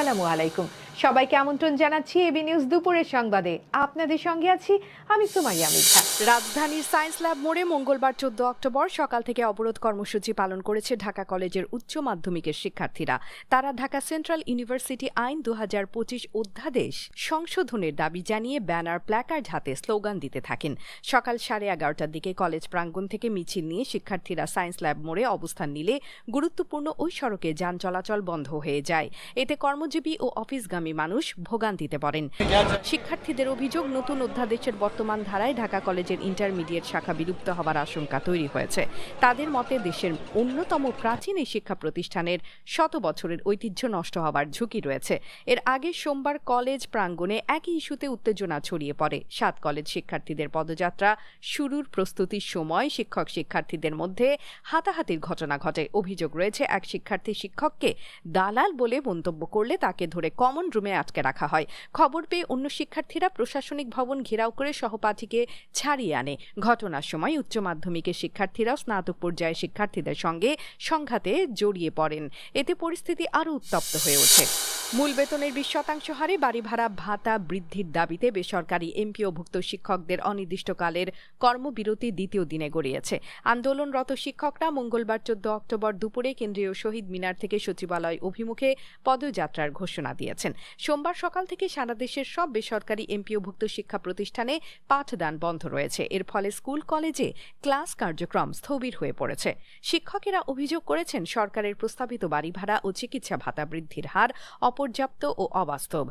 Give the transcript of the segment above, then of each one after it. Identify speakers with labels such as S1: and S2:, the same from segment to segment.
S1: والسلام عليكم. সবাইকে আমন্ত্রণ জানাচ্ছি এবি নিউজ দুপুরের সংবাদে। আপনাদের সঙ্গে আছি আমি সুমাইয়া মিঠা।
S2: রাজধানীর সায়েন্স ল্যাব মোড়ে মঙ্গলবার চোদ্দ অক্টোবর সকাল থেকে অবরোধ কর্মসূচি পালন করেছে ঢাকা কলেজের উচ্চ মাধ্যমিকের শিক্ষার্থীরা। তারা ঢাকা সেন্ট্রাল ইউনিভার্সিটি আইন দু অধ্যাদেশ সংশোধনের দাবি জানিয়ে ব্যানার প্ল্যাকার্ড হাতে স্লোগান দিতে থাকেন। সকাল সাড়ে এগারোটার দিকে কলেজ প্রাঙ্গণ থেকে মিছিল নিয়ে শিক্ষার্থীরা সায়েন্স ল্যাব মোড়ে অবস্থান নিলে গুরুত্বপূর্ণ ওই সড়কে যান চলাচল বন্ধ হয়ে যায়। এতে কর্মজীবী ও অফিসগামী মানুষ ভোগান্তিতে পড়েন। শিক্ষার্থীদের অভিযোগ, নতুন অধ্যাদেশের বর্তমান ধারায় ঢাকা কলেজের ইন্টারমিডিয়েট শাখা বিলুপ্ত হওয়ার আশঙ্কা তৈরি হয়েছে। তাদের মতে, দেশের অন্যতম প্রাচীন এই শিক্ষা প্রতিষ্ঠানের শত বছরের ঐতিহ্য নষ্ট হওয়ার ঝুঁকি রয়েছে। এর আগে সোমবার কলেজ প্রাঙ্গণে একই ইস্যুতে উত্তেজনা ছড়িয়ে পড়ে। সাত কলেজ শিক্ষার্থীদের পদযাত্রা শুরুর প্রস্তুতির সময় শিক্ষক শিক্ষার্থীদের মধ্যে হাতাহাতির ঘটনা ঘটে। অভিযোগ রয়েছে, এক শিক্ষার্থী শিক্ষককে দালাল বলে মন্তব্য করলে তাকে ধরে কমন রুমে আটকে রাখা হয়। খবর পেয়ে অন্য শিক্ষার্থীরা প্রশাসনিক ভবন ঘেরাও করে সহপাঠীকে ছাড়িয়ে আনে। ঘটনার সময় উচ্চ মাধ্যমিকের শিক্ষার্থীরাও স্নাতক পর্যায়ে শিক্ষার্থীদের সঙ্গে সংঘাতে জড়িয়ে পড়েন। এতে পরিস্থিতি আরও উত্তপ্ত হয়ে ওঠে। মূল বেতনের বিশ শতাংশ হারে বাড়ি ভাড়া ভাতা বৃদ্ধির দাবিতে বেসরকারি এমপিওভুক্ত শিক্ষকদের অনির্দিষ্টকালের কর্মবিরতি দ্বিতীয় দিনে গড়িয়েছে। আন্দোলনরত শিক্ষকরা মঙ্গলবার চোদ্দ অক্টোবর দুপুরে কেন্দ্রীয় শহীদ মিনার থেকে সচিবালয় অভিমুখে পদযাত্রার ঘোষণা দিয়েছেন। সোমবার সকাল থেকে সারা দেশের সব বেসরকারি এমপিওভুক্ত শিক্ষা প্রতিষ্ঠানে পাঠদান বন্ধ রয়েছে। এর ফলে স্কুল কলেজে ক্লাস কার্যক্রম স্থবির হয়ে পড়েছে। শিক্ষকেরা অভিযোগ করেছেন সরকারের প্রস্তাবিত বাড়ি ভাড়া ও চিকিৎসা ভাতা বৃদ্ধির হার অপর্যাপ্ত ও অবাস্তব।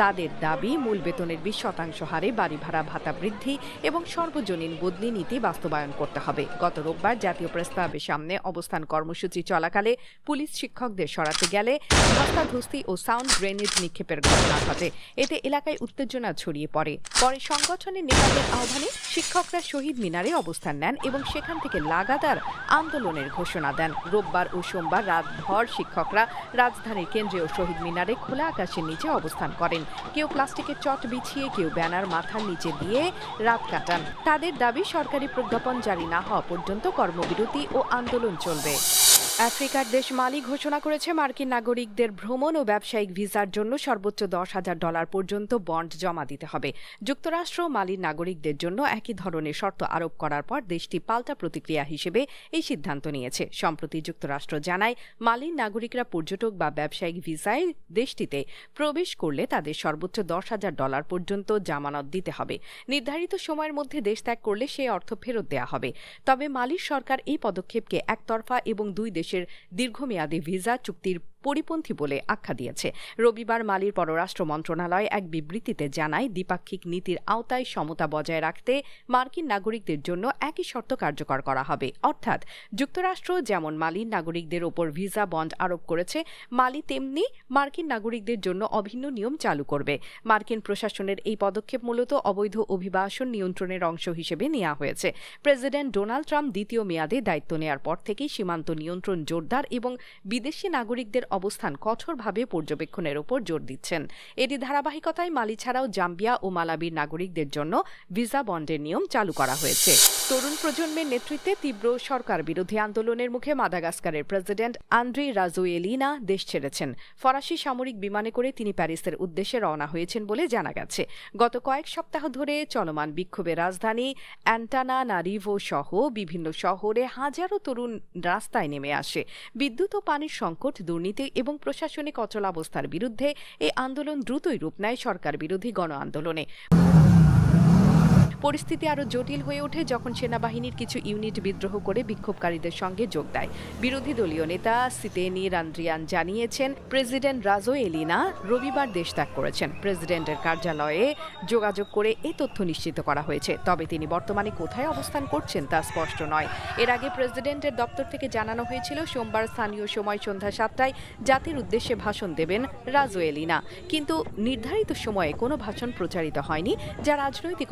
S2: তাদের দাবি মূল বেতনের বিশ শতাংশ হারে বাড়ি ভাড়া ভাতা বৃদ্ধি এবং সর্বজনীন বদলি নীতি বাস্তবায়ন করতে হবে। গত রোববার জাতীয় প্রস্তাবের সামনে অবস্থান কর্মসূচি চলাকালে পুলিশ শিক্ষকদের সরাতে গেলে ধস্তাধস্তি ও সাউন্ড গ্রেনেড নিক্ষেপের ঘটনা ঘটে। এতে এলাকায় উত্তেজনা ছড়িয়ে পড়ে। পরে সংগঠনের নেতাদের আহ্বানে শিক্ষকরা শহীদ মিনারে অবস্থান নেন এবং সেখান থেকে লাগাতার আন্দোলনের ঘোষণা দেন। রোববার ও সোমবার রাতভর শিক্ষকরা রাজধানীর কেন্দ্রীয় শহীদ মিনারে খোলা আকাশের নিচে অবস্থান করেন। কেউ প্লাস্টিকের চট বিছিয়ে, কেউ ব্যানার মাথার নিচে দিয়ে রাত কাটান। তাদের দাবি, সরকারি প্রজ্ঞাপন জারি না হওয়া পর্যন্ত কর্মবিরতি ও আন্দোলন চলবে। আফ্রিকার দেশ মালি ঘোষণা করেছে মার্কিন নাগরিকদের ভ্রমণ ও ব্যবসায়িক ভিসার জন্য সর্বোচ্চ দশ হাজার ডলার পর্যন্ত বন্ড জমা দিতে হবে। যুক্তরাষ্ট্র মালির নাগরিকদের জন্য একই ধরনের শর্ত আরোপ করার পর দেশটি পাল্টা প্রতিক্রিয়া হিসেবে এই সিদ্ধান্ত নিয়েছে। সম্প্রতি যুক্তরাষ্ট্র জানায়, মালির নাগরিকরা পর্যটক বা ব্যবসায়িক ভিসায় দেশটিতে প্রবেশ করলে তাদের সর্বোচ্চ দশ হাজার ডলার পর্যন্ত জামানত দিতে হবে। নির্ধারিত সময়ের মধ্যে দেশ ত্যাগ করলে সেই অর্থ ফেরত দেওয়া হবে। তবে মালির সরকার এই পদক্ষেপকে একতরফা এবং দুই দেশের দীর্ঘমেয়াদী ভিসা চুক্তির পরিপন্থী বলে আখ্যা দিয়েছে। রবিবার মালির পররাষ্ট্র মন্ত্রণালয় এক বিবৃতিতে জানায়, দ্বিপাক্ষিক নীতির আওতায় সমতা বজায় রাখতে মার্কিন নাগরিকদের জন্য একই শর্ত কার্যকর করা হবে। অর্থাৎ, যুক্তরাষ্ট্র যেমন মালির নাগরিকদের ওপর ভিসা বন্ড আরোপ করেছে, মালি তেমনি মার্কিন নাগরিকদের জন্য অভিন্ন নিয়ম চালু করবে। মার্কিন প্রশাসনের এই পদক্ষেপ মূলত অবৈধ অভিবাসন নিয়ন্ত্রণের অংশ হিসেবে নেওয়া হয়েছে। প্রেসিডেন্ট ডোনাল্ড ট্রাম্প দ্বিতীয় মেয়াদে দায়িত্ব নেওয়ার পর থেকেই সীমান্ত নিয়ন্ত্রণ জোরদার এবং বিদেশি নাগরিকদের অবস্থান কঠোরভাবে পর্যবেক্ষণের ওপর জোর দিচ্ছেন। এটি ধারাবাহিকতায় মালি ছাড়াও জাম্বিয়া ও মালাবির নাগরিকদের জন্য ভিসা বন্ডের নিয়ম চালু করা হয়েছে। তরুণ প্রজন্মের নেতৃত্বে তীব্র সরকার বিরোধী আন্দোলনের মুখে মাদাগাস্কারের প্রেসিডেন্ট আন্দ্রি রাজুয়েলিনা দেশ ছেড়েছেন। ফরাসি সামরিক বিমানে করে তিনি প্যারিসের উদ্দেশ্যে রওনা হয়েছেন বলে জানা গেছে। গত কয়েক সপ্তাহ ধরে চলমান বিক্ষোভে রাজধানী অ্যান্টানা নারিভো সহ বিভিন্ন শহরে হাজারো তরুণ রাস্তায় নেমে আসে। বিদ্যুৎ ও পানির সংকট দুর্নীতি এবং প্রশাসনিক অচলাবস্থার বিরুদ্ধে এই আন্দোলন দ্রুতই রূপ নেয় সরকার বিরোধী গণ আন্দোলনে পরিস্থিতি আরও জটিল হয়ে ওঠে যখন সেনাবাহিনীর কিছু ইউনিট বিদ্রোহ করে বিক্ষোভকারীদের সঙ্গে যোগ দেয়। বিরোধী দলীয় নেতা সিতেনি রান্দ্রিয়ান জানিয়েছেন, প্রেসিডেন্ট রাজো এলিনা রবিবার দেশ ত্যাগ করেছেন। প্রেসিডেন্টের কার্যালয়ে যোগাযোগ করে এ তথ্য নিশ্চিত করা হয়েছে। তবে তিনি বর্তমানে কোথায় অবস্থান করছেন তা স্পষ্ট নয়। এর আগে প্রেসিডেন্টের দপ্তর থেকে জানানো হয়েছিল, সোমবার স্থানীয় সময় সন্ধ্যা সাতটায় জাতির উদ্দেশ্যে ভাষণ দেবেন রাজো এলিনা কিন্তু নির্ধারিত সময়ে কোনো ভাষণ প্রচারিত হয়নি, যা রাজনৈতিক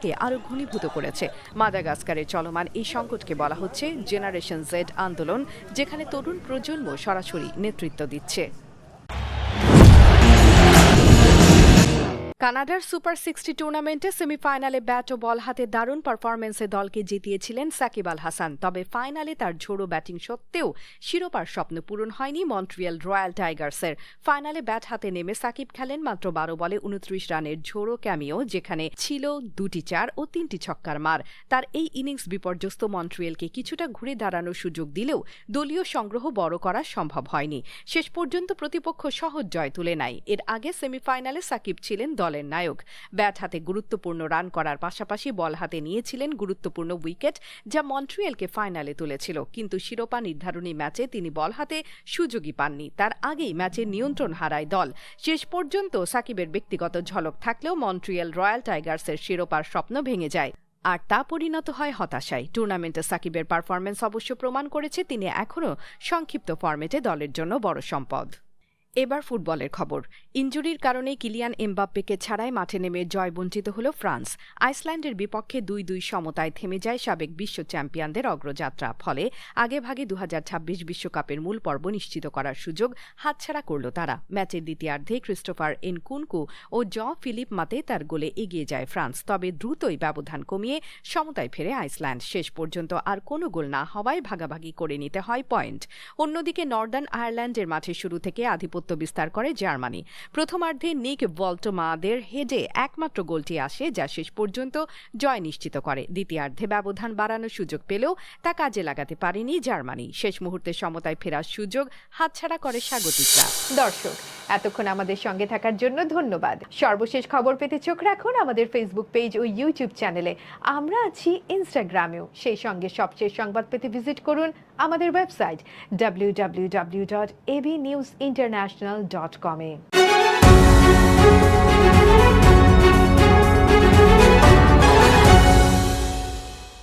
S2: অনিশ্চয়তাকে আরও ঘনীভূত করেছে। মাদাগাস্কারে চলমান এই সংকটকে বলা হচ্ছে জেনারেশন জেড আন্দোলন, যেখানে তরুণ প্রজন্ম সরাসরি নেতৃত্ব দিচ্ছে। কানাডার সুপার সিক্সটি টুর্নামেন্টে সেমিফাইনালে ব্যাট ও বল হাতে দারুণ পারফরমেন্সে দলকে জিতিয়েছিলেন সাকিব আল হাসান। তবে ফাইনালে তার ঝোড়ো ব্যাটিং সত্ত্বেও শিরোপার স্বপ্ন পূরণ হয়নি মন্ট্রিয়াল রয়্যাল টাইগার্সের। ফাইনালে ব্যাট হাতে নেমে সাকিব খেলেন মাত্র বারো বলে উনত্রিশ রানের ঝোড়ো ক্যামিও, যেখানে ছিল দুটি চার ও তিনটি ছক্কার মার। তার এই ইনিংস বিপর্যস্ত মন্ট্রিয়ালকে কিছুটা ঘুরে দাঁড়ানোর সুযোগ দিলেও দলীয় সংগ্রহ বড় করা সম্ভব হয়নি। শেষ পর্যন্ত প্রতিপক্ষ সহজ জয় তুলে নেয়। এর আগে সেমিফাইনালে সাকিব ছিলেন দলের নায়ক। ব্যাট হাতে গুরুত্বপূর্ণ রান করার পাশাপাশি বল হাতে নিয়েছিলেন গুরুত্বপূর্ণ উইকেট, যা মন্ট্রিয়েলকে ফাইনালে তুলেছিল। কিন্তু শিরোপা নির্ধারণী ম্যাচে তিনি বল হাতে সুযোগই পাননি। তার আগেই ম্যাচের নিয়ন্ত্রণ হারায় দল। শেষ পর্যন্ত সাকিবের ব্যক্তিগত ঝলক থাকলেও মন্ট্রিয়েল রয়্যাল টাইগার্সের শিরোপার স্বপ্ন ভেঙে যায়। আর তা পরিণত হয় হতাশায়। টুর্নামেন্টে সাকিবের পারফরমেন্স অবশ্য প্রমাণ করেছে, তিনি এখনও সংক্ষিপ্ত ফরম্যাটে দলের জন্য বড় সম্পদ। এবার ফুটবলের খবর। ইঞ্জুরির কারণে কিলিয়ান এমবাপ্পেকে ছাড়াই মাঠে নেমে জয় বঞ্চিত হল ফ্রান্স। আইসল্যান্ডের বিপক্ষে দুই দুই সমতায় থেমে যায় সাবেক বিশ্ব চ্যাম্পিয়নদের অগ্রযাত্রা, ফলে আগেভাগে দু বিশ্বকাপের মূল পর্ব নিশ্চিত করার সুযোগ হাতছাড়া করল তারা। ম্যাচের দ্বিতীয়ার্ধে ক্রিস্টোফার এনকুনকু ও জ ফিলিপ মাতে তার গোলে এগিয়ে যায় ফ্রান্স, তবে দ্রুতই ব্যবধান কমিয়ে সমতায় ফেরে আইসল্যান্ড। শেষ পর্যন্ত আর কোনো গোল না হওয়ায় ভাগাভাগি করে নিতে হয় পয়েন্ট। অন্যদিকে নর্দার্ন আয়ারল্যান্ডের মাঠে শুরু থেকে আধিপত্য বিস্তার করে জার্মানি। প্রথমার্ধে নিক ভল্টোমাদের হেডে একমাত্র গোলটি আসে যা শেষ পর্যন্ত জয় নিশ্চিত করে। দ্বিতীয়ার্ধে ব্যবধান বাড়ানোর সুযোগ পেলেও তা কাজে লাগাতে পারেনি জার্মানি। শেষ মুহূর্তে সমতায় ফেরার সুযোগ হাতছাড়া করে স্বাগতিকরা।
S1: দর্শক, এতক্ষণ আমাদের সঙ্গে থাকার জন্য ধন্যবাদ। সর্বশেষ খবর পেতে চোখ রাখুন আমাদের ফেসবুক পেজ ও ইউটিউব চ্যানেলে আমরা আছি ইনস্টাগ্রামেও সেই সঙ্গে সবচেয়ে সংবাদ পেতে ভিজিট করুন আমাদের website W W W dot AB news international dot কমে